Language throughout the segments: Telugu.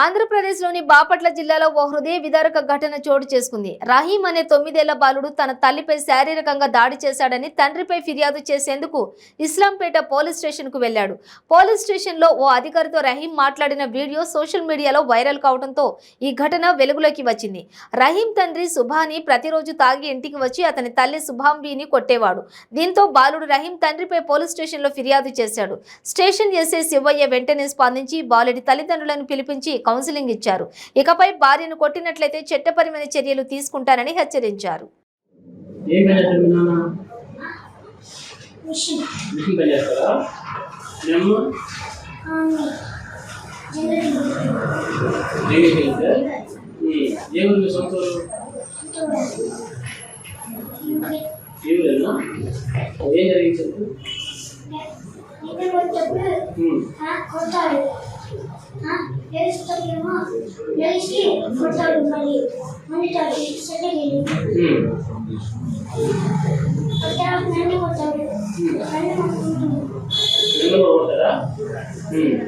ఆంధ్రప్రదేశ్లోని బాపట్ల జిల్లాలో ఓ హృదయ విదారక ఘటన చోటు చేసుకుంది. రహీం అనే తొమ్మిదేళ్ళ బాలుడు తన తల్లిపై శారీరకంగా దాడి చేశాడని తండ్రిపై ఫిర్యాదు చేసేందుకు ఇస్లాంపేట పోలీస్ స్టేషన్కు వెళ్ళాడు పోలీస్ స్టేషన్లో ఓ అధికారితో రహీం మాట్లాడిన వీడియో సోషల్ మీడియాలో వైరల్ కావడంతో ఈ ఘటన వెలుగులోకి వచ్చింది. రహీం తండ్రి సుభాని ప్రతిరోజు తాగి ఇంటికి వచ్చి అతని తల్లి సుభాంబీని కొట్టేవాడు. దీంతో బాలుడు రహీం తండ్రిపై పోలీస్ స్టేషన్లో ఫిర్యాదు చేశాడు. స్టేషన్ ఎస్ఐ శివయ్య వెంటనే స్పందించి బాలుడి తల్లిదండ్రులను పిలిపించి కౌన్సిలింగ్ ఇచ్చారు. ఇకపై భార్యను కొట్టినట్లయితే చట్టపరమైన చర్యలు తీసుకుంటారని హెచ్చరించారు. ఏం జరిగింది చెప్పు. ఉమ్, కొట్టాడు లేస్తాడేమో లేచి కొట్టాడు కొట్టాడు నన్ను కొట్టాడు నన్ను కొట్టుకుంటున్నాడు నిన్ను కూడా కొడతారా ఉమ్.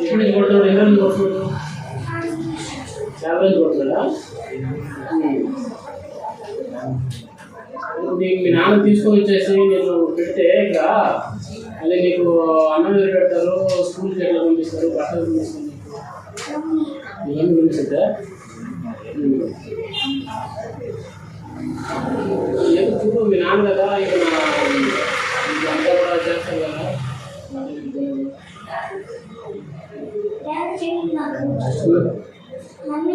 ఇప్పుడు ఇది కొడతాడు ఎవరు కొడుతున్నాడు చాలా రోజులు కొడుతున్నాడా ఉమ్. నీకు మీ నాన్న తీసుకొని వచ్చేసి నేను పెడితే ఇక అది నీకు అన్నం పెడతారు? స్కూల్కి ఎట్లా పంపిస్తారు? బట్టలు పంపిస్తారు నీకు ఇవన్నీ పంపిస్తుందా ఏదో చూడు మీ నాన్న కదా ఇక నా అంతా కూడా చేస్తారు కదా. చేసింది మమ్మీ